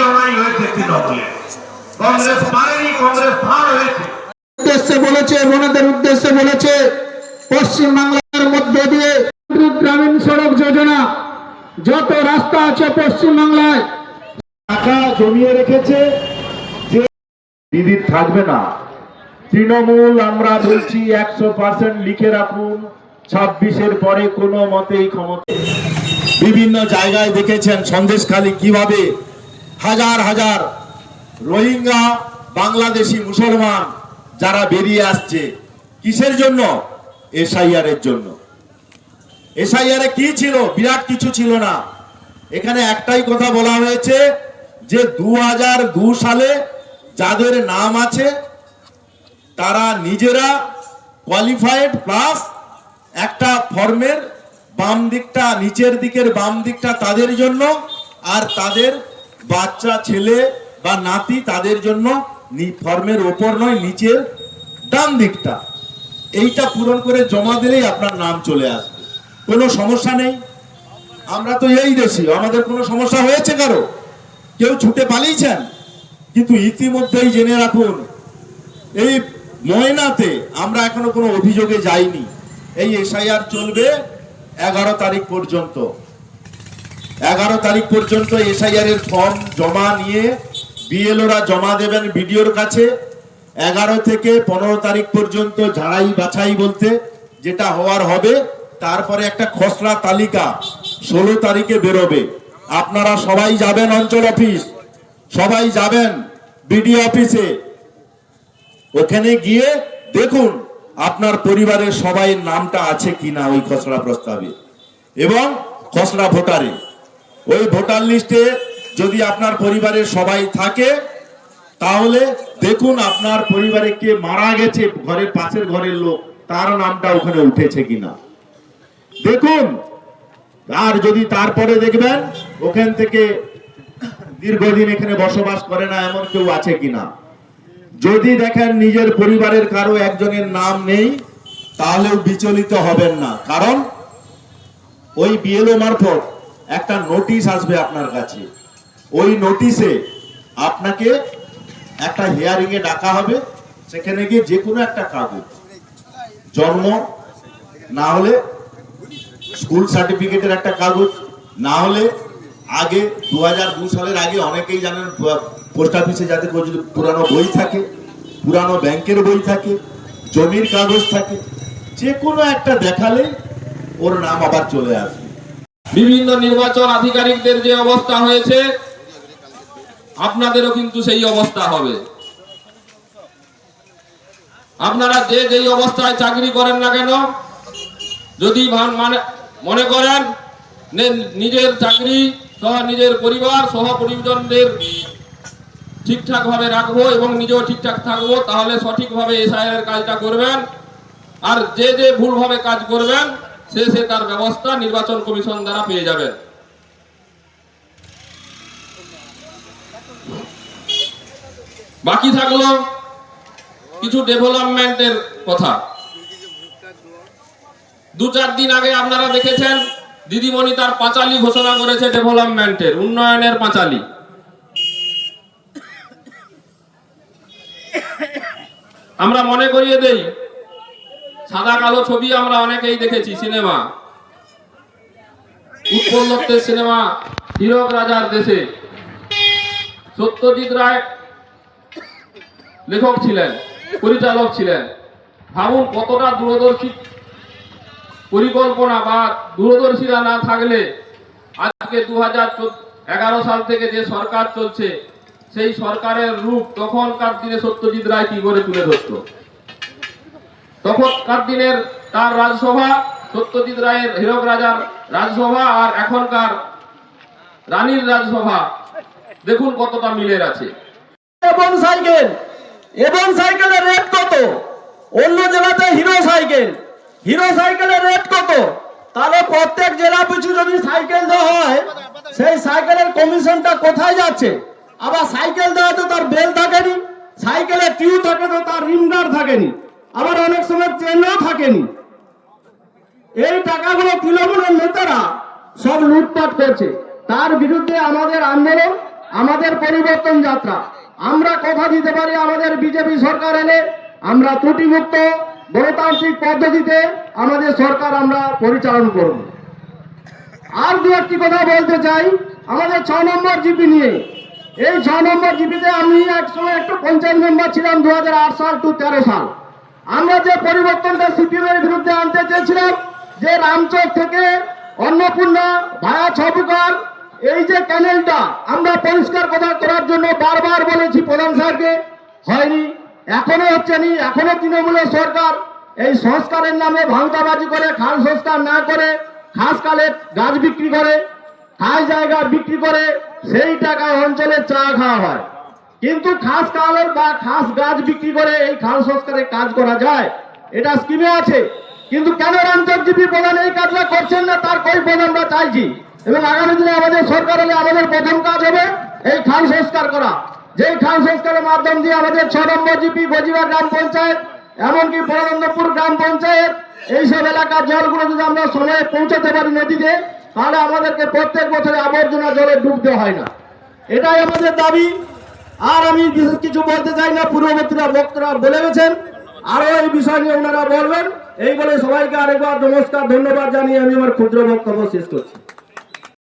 লড়াই হয়েছে তৃণমূলে। কংগ্রেস মারেনি কংগ্রেস ভার হয়েছে। উদ্দেশ্যে বলেছে বোনেদের উদ্দেশ্যে বলেছে পশ্চিম বাংলার মধ্য দিয়ে গ্রামীণ সড়ক যোজনা যত রাস্তা আছে পশ্চিম বাংলায় টাকা জমিয়ে রেখেছে যে দিদির থাকবে না। তৃণমূল আমরা বলছি একশো পার্সেন্ট লিখে রাখুন ছাব্বিশের পরে কোনো মতেই ক্ষমতা বিভিন্ন জায়গায় দেখেছেন সন্দেশখালী কীভাবে হাজার হাজার রোহিঙ্গা, বাংলাদেশি, মুসলমান যারা বেরিয়ে আসছে, কিসের জন্য? এসআইআর এর জন্য। এসআইআর কি ছিল? বিরাট কিছু ছিল না। এখানে একটাই কথা বলা হয়েছে যে দু সালে যাদের নাম আছে, তারা নিজেরা কোয়ালিফাইড প্লাস একটা ফর্মের বাম দিকটা, নিচের দিকের বাম দিকটা তাদের জন্য আর তাদের বাচ্চা, ছেলে বা নাতি তাদের জন্য ফর্মের ওপর নয়, নিচের ডান দিকটা। এইটা পূরণ করে জমা দিলেই আপনার নাম চলে আসবে। কোনো সমস্যা নেই? আমরা তো এই দেশি, আমাদের কোনো সমস্যা হয়েছে কারও? কেউ ছুটে পালিয়েছেন? কিন্তু ইতিমধ্যেই জেনে রাখুন, এই ময়নাতে আমরা এখনও কোনো অভিযোগে যাইনি। এই এসআইআর চলবে এগারো তারিখ পর্যন্ত। এগারো তারিখ পর্যন্ত এসআইআর এর ফর্ম জমা নিয়ে বিএলওরা জমা দেবেন বিডিওর কাছে। এগারো থেকে পনেরো তারিখ পর্যন্ত ঝাড়াই বাছাই বলতে যেটা হওয়ার হবে, তারপরে একটা খসড়া তালিকা ষোলো তারিখে বেরোবে। আপনারা সবাই যাবেন অঞ্চল অফিস, সবাই যাবেন বিডিও অফিসে। ওখানে গিয়ে দেখুন আপনার পরিবারের সবাই নামটা আছে কিনা ওই খসড়া প্রস্তাবে। এবং খসড়া ভোটারে ওই ভোটার লিস্টে যদি আপনার পরিবারের সবাই থাকে, তাহলে দেখুন আপনার পরিবারে কে মারা গেছে ঘরের পাশের ঘরের লোক, তার নামটা ওখানে উঠেছে কিনা। দেখুন, আর যদি তারপরে দেখবেন, ওখান থেকে দীর্ঘদিন এখানে বসবাস করে না, এমন কেউ আছে কিনা। যদি দেখেন নিজের পরিবারের কারও একজনের নাম নেই, তাহলেও বিচলিত হবেন না। কারণ ওই বিএলও মারফত একটা নোটিশ আসবে আপনার কাছে। ওই নোটিশে আপনাকে একটা হিয়ারিং এ ডাকা হবে, সেখানে গিয়ে যে কোনো একটা কাগজ, জন্ম, না হলে স্কুল সার্টিফিকেটের একটা কাগজ, না হলে আগে দু সালের আগে অনেকেই জানেন পোস্ট অফিসে যাতে পুরানো বই থাকে, পুরানো ব্যাংকের বই থাকে, জমির কাগজ থাকে, যে কোনো একটা দেখালে ওর নাম আবার চলে আসবে। বিভিন্ন নির্বাচন আধিকারিকদের যে অবস্থা হয়েছে, আপনাদেরও কিন্তু সেই অবস্থা হবে। আপনারা যে যেই অবস্থায় চাকরি করেন না কেন, যদি মানে মনে করেন নিজের চাকরি সহ নিজের পরিবার সহ পরিজনদের ঠিকঠাক ভাবে রাখব এবং নিজেও ঠিকঠাক থাকব, তাহলে সঠিকভাবে এসআইআর কাজটা করবেন। আর যে যে ভুলভাবে কাজ করবেন সে সে তার ব্যবস্থা নির্বাচন কমিশন দ্বারা পেয়ে যাবেন বাকি থাকল কিছু ডেভেলপমেন্টের কথা। দু চার দিন আগে আপনারা দেখেছেন, দিদিমণি তার পাঁচালি ঘোষণা করেছে ডেভেলপমেন্টের, উন্নয়নের পাঁচালি। আমরা মনে করিয়ে দেই সাদা কালো ছবি আমরা অনেকেই দেখেছি, সিনেমা। উৎপল দত্তের সিনেমা হীরক রাজার দেশে। সত্যজিৎ রায় লেখক ছিলেন, পরিচালক ছিলেন। ভাবুন কতটা দূরদর্শী পরিকল্পনা বা দূরদর্শীরা না থাকলে আজকে দু এগারো সাল থেকে যে সরকার চলছে, সেই সরকারের রূপ তখনকার দিনে সত্যজিৎ রায় কি করে তুলে ধরতো? তখনকার দিনের তার রাজসভা, সত্যজিৎ রায়ের হীরক রাজার রাজসভা আর এখনকার রানীর রাজসভা। দেখুন কতটা মিলের আছে। এবং সাইকেল, এবং সাইকেলের রেট কত? অন্য জেলাতে হিরো সাইকেল, হিরো সাইকেলের রেট কত? তাহলে প্রত্যেক জেলা পিছু যদি সাইকেল দেওয়া হয়, সেই সাইকেলের কমিশনটা কোথায় যাচ্ছে? আবার সাইকেল দেওয়াতে তার বেল থাকেনি, সাইকেলের টিউ থাকে তো তার রিমগার থাকেনি। আবার অনেক সময় চেনও থাকেনি। এই টাকাগুলো তৃণমূলের নেতারা সব লুটপাট করছে। তার বিরুদ্ধে আমাদের আন্দোলন, আমাদের পরিবর্তন যাত্রা। আমরা কথা দিতে পারি আমাদের বিজেপি সরকার এলে আমরা ত্রুটিমুক্ত, গণতান্ত্রিক পদ্ধতিতে আমাদের সরকার আমরা পরিচালনা করব। আর দু একটি কথা বলতে চাই, আমাদের ছ নম্বর জিপি নিয়ে। এই ছ নম্বর জিপিতে আমি এক সময় একটু পঞ্চায়েত মেম্বার ছিলাম দু হাজার আট সাল টু তেরো সাল। আমরা যে পরিবর্তনটা সিপিএম এর বিরুদ্ধে আনতে চেয়েছিলাম, যে রামচক থেকে অন্নপূর্ণা ভায়া ছবুকার, এই যে ক্যানেলটা আমরা পরিষ্কার কথা করার জন্য বারবার বলেছি প্রধান স্যারকে, হয়নি, এখনও হচ্ছে নি, এখনও তৃণমূলের সরকার এই সংস্কারের নামে ভাঙতাবাজি করে, খাল সংস্কার না করে, খাস কালে গাছ বিক্রি করে খাস জায়গা বিক্রি করে, সেই টাকায় অঞ্চলে চা খাওয়া হয়। কিন্তু খাস কালের বা খাস গাছ বিক্রি করে এই খাল সংস্কারে কাজ করা যায়, এটা স্কিমে আছে। কিন্তু কেন রামচকজিপি প্রধান এই কাজটা করছেন না, তার কই প্রধান আমরা চাইছি? এবং আগামী দিনে আমাদের সরকার হলে আমাদের প্রথম কাজ হবে এই খাল সংস্কার করা। যেই খাল সংস্কারের মাধ্যম দিয়ে আমাদের ছ নম্বর জিপি গজিবা গ্রাম পঞ্চায়েত, এমনকি বরানন্দপুর গ্রাম পঞ্চায়েত, এইসব এলাকার জলগুলো যদি আমরা সময়ে পৌঁছাতে পারি নদীতে, তাহলে আমাদেরকে প্রত্যেক বছরে আবর্জনা জলে ডুবতে হয় না। এটাই আমাদের দাবি। আর আমি বিশেষ কিছু বলতে চাই না পূর্ববর্তীরা বক্তরা বলে গেছেন। আরও এই বিষয় নিয়ে ওনারা বলবেন। এই বলে সবাইকে আরেকবার নমস্কার, ধন্যবাদ জানিয়ে আমি আমার ক্ষুদ্র বক্তব্য শেষ করছি।